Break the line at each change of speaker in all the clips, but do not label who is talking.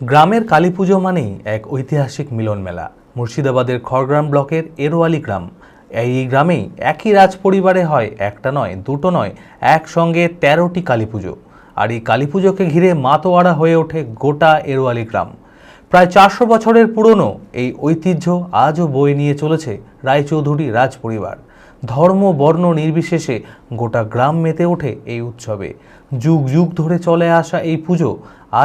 গ্রামের কালী পুজো মানেই এক ঐতিহাসিক মিলন মেলা। মুর্শিদাবাদের খড়গ্রাম ব্লকের এরোয়ালি গ্রাম। এই গ্রামেই একই রাজ পরিবারে হয় একটা নয়, দুটো নয়, একসঙ্গে তেরোটি কালী পুজো। আর এই কালী পুজোকে ঘিরে মাতোয়ারা হয়ে ওঠে গোটা এরোয়ালি গ্রাম। প্রায় চারশো বছরের পুরনো এই ঐতিহ্য আজও বয়ে নিয়ে চলেছে রায়চৌধুরী রাজ পরিবার ধর্ম, বর্ণ নির্বিশেষে গোটা গ্রাম মেতে ওঠে এই উৎসবে। যুগ যুগ ধরে চলে আসা এই পুজো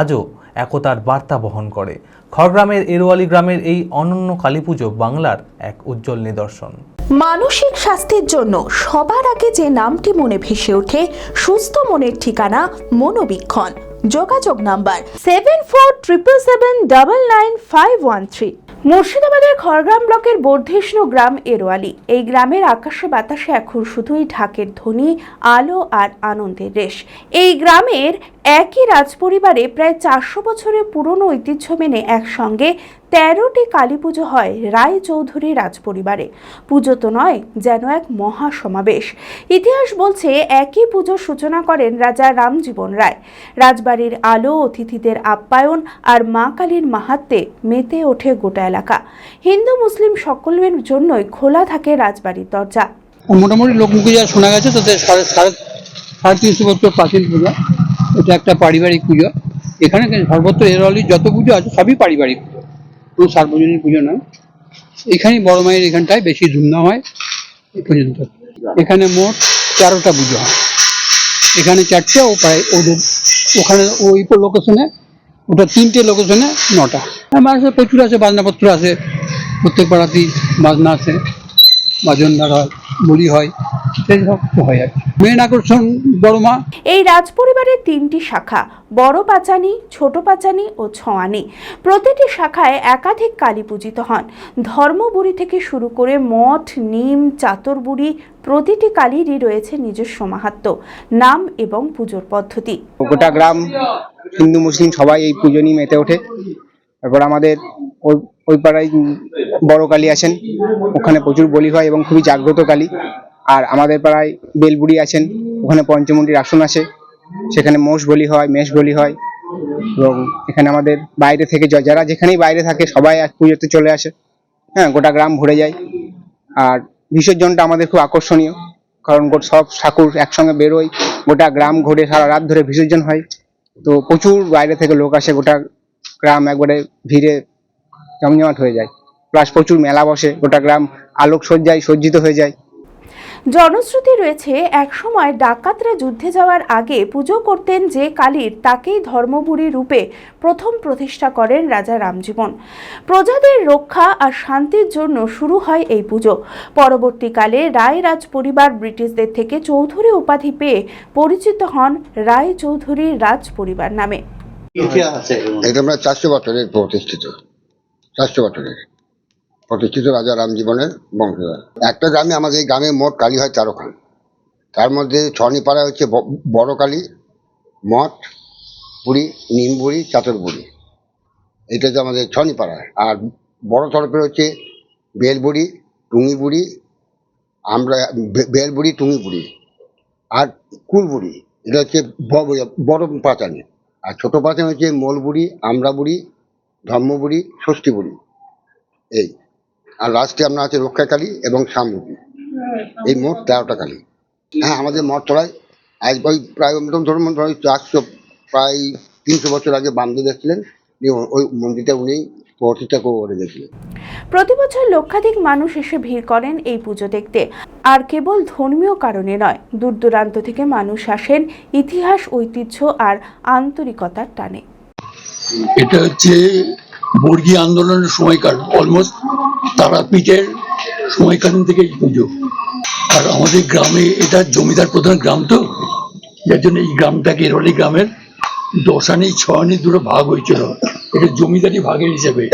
আজও একতার বার্তা বহন করে। খড়গ্রামের এরোয়ালি গ্রামের এই অনন্য কালী পুজো বাংলার এক উজ্জ্বল নিদর্শন।
মানসিক স্বাস্থ্যের জন্য সবার আগে যে নামটি মনে ভেসে ওঠে, সুস্থ মনের ঠিকানা মনোবীক্ষণ। যোগাযোগ number seven four triple seven double nine five one three মুর্শিদাবাদের খড়গ্রাম ব্লকের বর্ধিষ্ণু গ্রাম এরোয়ালি। এই গ্রামের আকাশে বাতাসে এখন শুধুই ঢাকের ধ্বনি, আলো আর আনন্দের রেশ। এই গ্রামের একই রাজপরিবারে প্রায় চারশো বছরের পুরনো ঐতিহ্য মেনে একসঙ্গে তেরোটি কালী পুজো হয় রায় চৌধুরী রাজপরিবারে। পুজো তো নয়, যেন এক মহা সমাবেশ ইতিহাস বলছে একই পুজোর সূচনা করেন রাজা রামজীবন রায়। রাজবাড়ির আলো, অতিথিদের আপ্যায়ন আর মা কালীর মাহাত্মে মেতে ওঠে গোটা এলাকা। হিন্দু, মুসলিম সকলের জন্যই খোলা থাকে রাজবাড়ির দরজা।
মোটামুটি লোকমুখে যা শোনা গেছে, তাতে সাড়ে সাড়ে সাড়ে তিনশো বছর প্রাচীন পুজো। এটা একটা পারিবারিক পুজো। এখানে সর্বত্র এরওয়ালির যত পুজো আছে সবই পারিবারিক কোনো সার্বজনীন পুজো নয়। এখানেই বড় মায়ের এখানটায় বেশি ধুমধাম হয় এই পর্যন্ত। এখানে মোট তেরোটা পুজো হয়। এখানে চারটে ও প্রায় ওদের ওখানে ওই লোকেশনে ওটা তিনটে লোকেশনে নটা। হ্যাঁ, মানুষের প্রচুর আছে বাজনাপত্র আছে। প্রত্যেক পাড়াতেই বাজনা আছে। বাজনদার হয় বলি হয়। সেই সব তো হয় আর মেন আকর্ষণ বড় মা।
এই রাজপরিবারের তিনটি শাখা বড় পাচানি ছোট পাচানি ও ছোঁয়ানি। প্রতিটি শাখায় একাধিক কালী পূজিত হন। ধর্মবুড়ি থেকে শুরু করে মঠ নিম চাতরবুড়ি প্রতিটি কালীরই রয়েছে নিজস্ব মাহাত্ম্য নাম এবং পুজোর পদ্ধতি।
গোটা গ্রাম হিন্দু মুসলিম সবাই এই পুজো নিয়ে মেতে ওঠে। তারপর আমাদের ওই ওই পাড়ায় বড় কালী আছেন। ওখানে প্রচুর বলি হয় এবং খুবই জাগ্রত কালী। আর আমাদের পাড়ায় বেলবুড়ি আছেন, ওখানে পঞ্চমুণ্ডির আসন আছে। সেখানে মোষ বলি হয়, মেষ বলি হয়। এবং এখানে আমাদের বাইরে থেকে যারা যেখানেই বাইরে থাকে, সবাই এক পুজোতে চলে আসে। হ্যাঁ গোটা গ্রাম ভরে যায়। আর বিসর্জনটা আমাদের খুব আকর্ষণীয়, কারণ সব ঠাকুর একসঙ্গে বেরোয়। গোটা গ্রাম ঘুরে সারা রাত ধরে বিসর্জন হয়। তো প্রচুর বাইরে থেকে লোক আসে, গোটা গ্রাম একবারে ভিড়ে জমজমাট হয়ে যায়। প্লাস প্রচুর মেলা বসে, গোটা গ্রাম আলোক সজ্জায় সজ্জিত হয়ে যায়।
জনশ্রুতি রয়েছে একসময় ডাকাতরা যুদ্ধে যাওয়ার আগে পুজো করতেন যে কালীর তাকেই ধর্মবুড়ি রূপে প্রথম প্রতিষ্ঠা করেন রাজা রামজীবন। প্রজাদের রক্ষা আর শান্তির জন্য শুরু হয় এই পুজো। পরবর্তীকালে রায় রাজ পরিবার ব্রিটিশদের থেকে চৌধুরী উপাধি পেয়ে পরিচিত হন রায় চৌধুরী রাজ পরিবার নামে।
এটা আমরা চারশো বছরের প্রতিষ্ঠিত। চারশো বছরের। প্রতিষ্ঠিত রাজা রামজীবনের বংশধর। একটা গ্রামে আমাদের এই গ্রামে মোট কালী হয় তেরোখান তার মধ্যে ছনিপাড়া হচ্ছে বড় কালী, মঠ বুড়ি নিম বুড়ি চাতর বুড়ি এটা তো আমাদের ছনিপাড়া। আর বড় তরফের হচ্ছে বেলবুড়ি টুঙ্গি বুড়ি আমরা বেলবুড়ি টুঙ্গি বুড়ি আর কুলবুড়ি। এটা হচ্ছে বড় পাঁচানি আর ছোটো পাঁচানি হচ্ছে মোলবুড়ি, আমরাবুড়ি, ধর্মবুড়ি ষষ্ঠী বুড়ি এই। আর লাস্টে আপনার আছে রক্ষাকালী এবং শ্যামবুড়ি এই মোট তেরোটা কালী। হ্যাঁ আমাদের মঠ তলায় আজ ওই প্রায় মোটামুটি ধরুন চারশো প্রায় তিনশো বছর আগে বামদেব এসেছিলেন। ওই মন্দিরটা উনি প্রতিষ্ঠা করে গেছিলেন
প্রতি বছর লক্ষাধিক মানুষ এসে ভিড় করেন এই পুজো দেখতে। আর কেবল ধর্মীয় কারণে নয় দূর দূরান্ত থেকে মানুষ আসেন ইতিহাস ঐতিহ্য আর আন্তরিকতার টানে।
এটা হচ্ছে বর্গী আন্দোলনের সময়কার অলমোস্ট তারাপীঠের সময়কালীন থেকে এই পুজো। আর আমাদের গ্রামে এটা জমিদার প্রধান গ্রাম তো, যার জন্য এই গ্রামটাকে এরলি গ্রামের দশানি ছয়ানি দুটো ভাগ হয়েছিল। এটা জমিদারি ভাগের হিসেবে।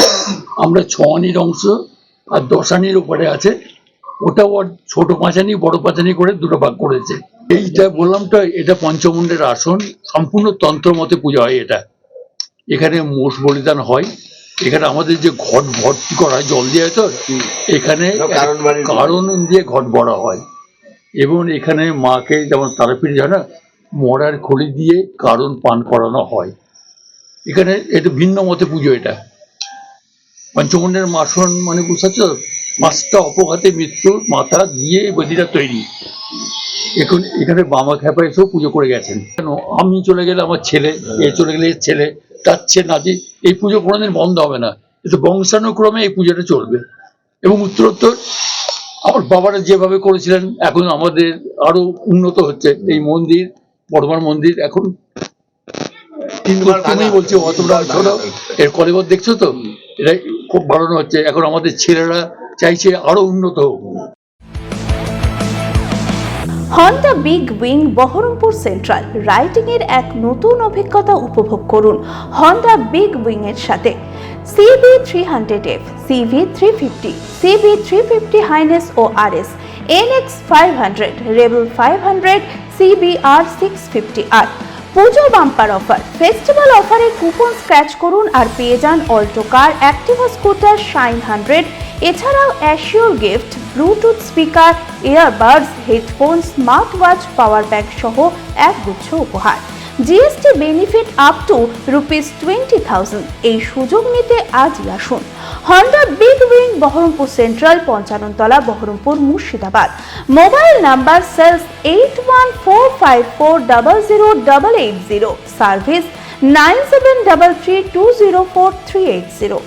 আমরা ছয়ানির অংশ আর দশানির উপরে আছে। ওটা ওর ছোট পাঁচানি, বড় পাঁচানি করে দুটো ভাগ করেছে। এইটা বললাম তো, এটা পঞ্চমুণ্ডের আসন। সম্পূর্ণ তন্ত্র মতে পূজা হয় এটা। এখানে মোষ বলিদান হয়। এখানে আমাদের যে ঘট ভর্তি করা হয় জল দিয়ে তো এখানে কারণ দিয়ে ঘট ভরা হয়। এবং এখানে মাকে যেমন তারাপীঠ যায় না মরার খড়ি দিয়ে কারণ পান করানো হয়। এখানে এটা ভিন্ন মতে পুজো এটা। পঞ্চমন্ডের মাসন মানে বুঝতে পাঁচটা অপঘাতে মৃত্যুর মাথা দিয়ে বদিটা তৈরি। এখন এখানে বামা খ্যাপা এসেও পুজো করে গেছেন। কেন? আমি চলে গেলে আমার ছেলে এ চলে গেলে ছেলে। ছেলে নাতি এই পুজো কোনোদিন বন্ধ হবে না। কিন্তু বংশানুক্রমে এই পুজোটা চলবে। এবং উত্তরোত্তর আমার বাবারা যেভাবে করেছিলেন এখন আমাদের আরও উন্নত হচ্ছে। এই মন্দির বর্ধমান মন্দির এখন তুমি বলছি অতটা ছোট। এর কলেবর দেখছ তো এটা খুব বাড়ানো হচ্ছে। এখন আমাদের ছেলেরা চাইছে আরও উন্নত হোক।
Honda Big Wing Baharampur Central riding এর এক নতুন অভিজ্ঞতা উপভোগ করুন হন্ডা বিগ উইং এর সাথে। CB three hundred F CB three fifty CB three fifty Hness ও R S NX five hundred Rebel five hundred CBR six fifty R Puja bumper offer festival অফারে coupon scratch করুন আর পেয়ে যান Alto car Activa scooter Shine hundred এছাড়াও assure gift Bluetooth speaker earbuds headphone smart watch power bank সহ একগুচ্ছ উপহার। GST benefit up to rupees twenty thousand এই সুযোগ নিতে আজই আসুন। Honda Big Wing Baharampur Central Panchanantala, Baharampur Murshidabad. Mobile number sales eight one four five four double zero double eight zero service nine seven double three two zero four three eight zero